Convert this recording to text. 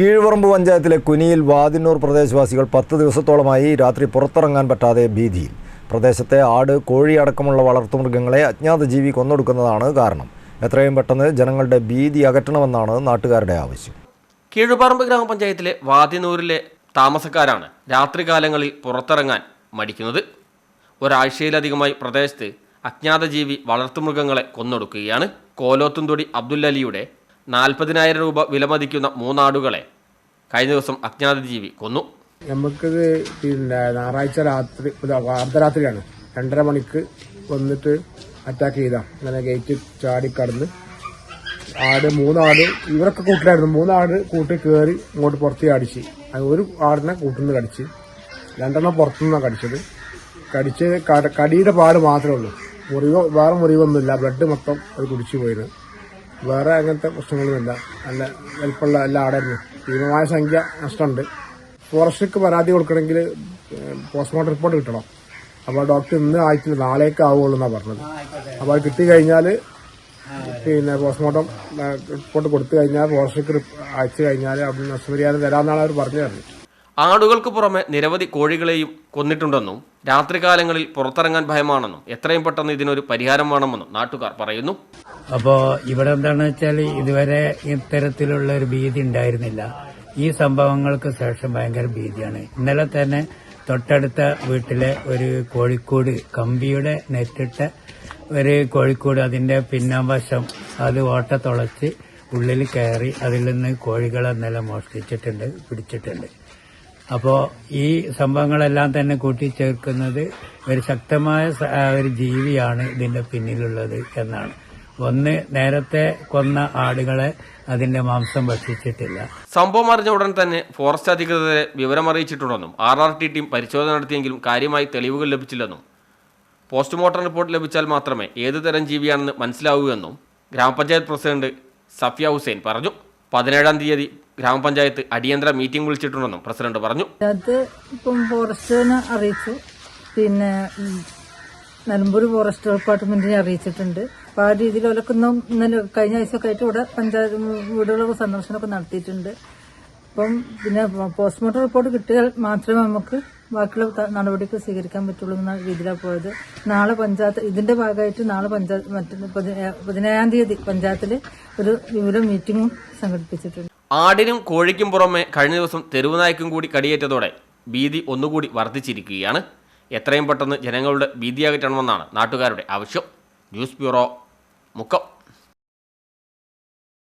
കീഴ്പറമ്പ് പഞ്ചായത്തിലെ കുനിയിൽ വാതിന്നൂർ പ്രദേശവാസികൾ പത്ത് ദിവസത്തോളമായി രാത്രി പുറത്തിറങ്ങാൻ പറ്റാതെ ഭീതിയിൽ. പ്രദേശത്തെ ആട് കോഴി അടക്കമുള്ള വളർത്തുമൃഗങ്ങളെ അജ്ഞാത ജീവി കൊന്നൊടുക്കുന്നതാണ് കാരണം. എത്രയും പെട്ടെന്ന് ജനങ്ങളുടെ ഭീതി അകറ്റണമെന്നാണ് നാട്ടുകാരുടെ ആവശ്യം. കീഴുപറമ്പ് ഗ്രാമപഞ്ചായത്തിലെ വാതിനൂരിലെ താമസക്കാരാണ് രാത്രികാലങ്ങളിൽ പുറത്തിറങ്ങാൻ മടിക്കുന്നത്. ഒരാഴ്ചയിലധികമായി പ്രദേശത്ത് അജ്ഞാത ജീവി വളർത്തുമൃഗങ്ങളെ കൊന്നൊടുക്കുകയാണ്. കോലോത്തുംതൊടി അബ്ദുല്ലലിയുടെ നാൽപ്പതിനായിരം രൂപ വിലമതിക്കുന്ന മൂന്നാടുകളെ കഴിഞ്ഞ ദിവസം അജ്ഞാത ജീവി കൊന്നു. നമുക്കിത് പിന്നെ ഞായറാഴ്ച രാത്രി അർദ്ധരാത്രിയാണ്. രണ്ടര മണിക്ക് വന്നിട്ട് അറ്റാക്ക് ചെയ്താ. അങ്ങനെ ഗേറ്റ് ചാടി ചാടിക്കടന്ന് ആട് മൂന്നാട് ഇവരൊക്കെ കൂട്ടിലായിരുന്നു. മൂന്നാട് കൂട്ടി കയറി ഇങ്ങോട്ട് പുറത്ത് അടിച്ച് അത് ഒരു ആടിനെ കൂട്ടുനിന്ന് കടിച്ച്. രണ്ടെണ്ണം പുറത്തുനിന്നാണ് കടിച്ചത്. കടിച്ച് കടിയുടെ പാട് മാത്രമേ ഉള്ളൂ. മുറിവ് വേറെ മുറിവൊന്നുമില്ല. ബ്ലഡ് മൊത്തം അത് കുടിച്ചു പോയിരുന്നു വേറെ അങ്ങനത്തെ പ്രശ്നങ്ങളൊന്നുമില്ല. നല്ല വലിപ്പമുള്ള എല്ലാ ആടായിരുന്നു. ഭീമമായ സംഖ്യ നഷ്ടമുണ്ട്. ഫോറസ്റ്റിക്ക് പരാതി കൊടുക്കണമെങ്കിൽ പോസ്റ്റ്മോർട്ടം റിപ്പോർട്ട് കിട്ടണം. അപ്പോൾ ഡോക്ടർ ഇന്ന് ആയിട്ടില്ല. നാളേക്ക് ആവുകയുള്ളൂ എന്നാണ് പറഞ്ഞത്. അപ്പോൾ അത് കിട്ടിക്കഴിഞ്ഞാൽ പിന്നെ പോസ്റ്റ്മോർട്ടം റിപ്പോർട്ട് കൊടുത്തു കഴിഞ്ഞാൽ ഫോറസ്റ്റിക്ക് അയച്ചു കഴിഞ്ഞാൽ അവിടെ നഷ്ടപരിഹാരം തരാമെന്നാണ് അവർ പറഞ്ഞു തരുന്നത്. ആടുകൾക്ക് പുറമെ നിരവധി കോഴികളെയും കൊന്നിട്ടുണ്ടെന്നും രാത്രികാലങ്ങളിൽ പുറത്തിറങ്ങാൻ ഭയമാണെന്നും എത്രയും പെട്ടെന്ന് ഇതിനൊരു പരിഹാരം വേണമെന്നും നാട്ടുകാർ പറയുന്നു. അപ്പോ ഇവിടെ എന്താണെന്ന് വെച്ചാൽ ഇതുവരെ ഇത്തരത്തിലുള്ള ഒരു ഭീതി ഉണ്ടായിരുന്നില്ല. ഈ സംഭവങ്ങൾക്ക് ശേഷം ഭയങ്കര ഭീതിയാണ്. ഇന്നലെ തന്നെ തൊട്ടടുത്ത വീട്ടിലെ ഒരു കോഴിക്കോട് കമ്പിയുടെ നെറ്റിട്ട ഒരു കോഴിക്കോട് അതിന്റെ പിന്നാവശം അത് ഓട്ട തുളച്ച് ഉള്ളിൽ കയറി അതിൽ നിന്ന് കോഴികളെ ഇന്നലെ മോഷ്ടിച്ചിട്ടുണ്ട് പിടിച്ചിട്ടുണ്ട്. അപ്പോ ഈ സംഭവങ്ങളെല്ലാം തന്നെ കൂട്ടിച്ചേർക്കുന്നത് ഒരു ശക്തമായ ഒരു ജീവിയാണ് ഇതിന്റെ പിന്നിലുള്ളത് എന്നാണ്. ഒന്ന് നേരത്തെ കൊന്ന ആടുകളെ അതിന്റെ മാംസം ഭക്ഷിച്ചിട്ടില്ല. സംഭവം അറിഞ്ഞ ഉടൻ തന്നെ ഫോറസ്റ്റ് അധികൃതരെ വിവരമറിയിച്ചിട്ടുണ്ടെന്നും ആർ ആർ ടി ടീം പരിശോധന നടത്തിയെങ്കിലും കാര്യമായി തെളിവുകൾ ലഭിച്ചില്ലെന്നും പോസ്റ്റ്മോർട്ടം റിപ്പോർട്ട് ലഭിച്ചാൽ മാത്രമേ ഏത് തരം ജീവിയാണെന്ന് മനസ്സിലാവൂ എന്നും ഗ്രാമപഞ്ചായത്ത് പ്രസിഡന്റ് സഫിയ ഹുസൈൻ പറഞ്ഞു. പതിനേഴാം തീയതി ഗ്രാമപഞ്ചായത്ത് അടിയന്തര മീറ്റിംഗ് വിളിച്ചിട്ടുണ്ടെന്നും പ്രസിഡന്റ് പറഞ്ഞു. അത് ഇപ്പം ഫോറസ്റ്റിനെ അറിയിച്ചു. പിന്നെ നിലമ്പൂർ ഫോറസ്റ്റ് ഡിപ്പാർട്ട്മെന്റിനെ അറിയിച്ചിട്ടുണ്ട്. അപ്പൊ ആ രീതിയിൽ ഒലക്കുന്ന ഇന്നലെ കഴിഞ്ഞ ആഴ്ചയൊക്കെ ആയിട്ട് ഇവിടെ പഞ്ചായത്ത് വീടുകളൊക്കെ സന്ദർശനമൊക്കെ നടത്തിയിട്ടുണ്ട്. അപ്പം പിന്നെ പോസ്റ്റ്മോർട്ടം റിപ്പോർട്ട് കിട്ടിയാൽ മാത്രമേ നമുക്ക് ബാക്കിയുള്ള നടപടികൾ സ്വീകരിക്കാൻ പറ്റുള്ളൂ എന്ന രീതിയിലാണ് പോയത്. നാളെ പഞ്ചായത്ത് ഇതിന്റെ ഭാഗമായിട്ട് നാളെ പഞ്ചായത്ത് മറ്റു പതിനേ- പതിനേഴാം തീയതി പഞ്ചായത്തിൽ ഒരു വിവര മീറ്റിംഗും സംഘടിപ്പിച്ചിട്ടുണ്ട്. ആടിനും കോഴിക്കും പുറമെ കഴിഞ്ഞ ദിവസം തെരുവുനായ്ക്കും കൂടി കടിയേറ്റതോടെ ഭീതി ഒന്നുകൂടി വർദ്ധിച്ചിരിക്കുകയാണ്. എത്രയും പെട്ടെന്ന് ജനങ്ങളുടെ ഭീതിയാകറ്റണമെന്നാണ് നാട്ടുകാരുടെ ആവശ്യം. News bureau Mukkam.